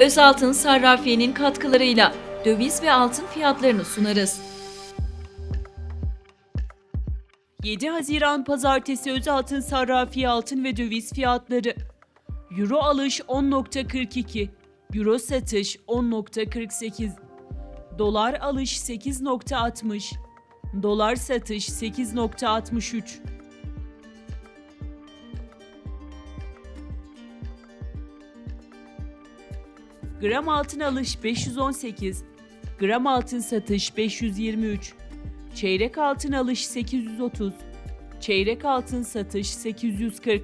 Özaltın Sarrafiye'nin katkılarıyla döviz ve altın fiyatlarını sunarız. 7 Haziran Pazartesi Özaltın Sarrafiye altın ve döviz fiyatları. Euro alış 10.42, Euro satış 10.48, Dolar alış 8.60, Dolar satış 8.63. Gram altın alış 518, gram altın satış 523, çeyrek altın alış 830, çeyrek altın satış 840,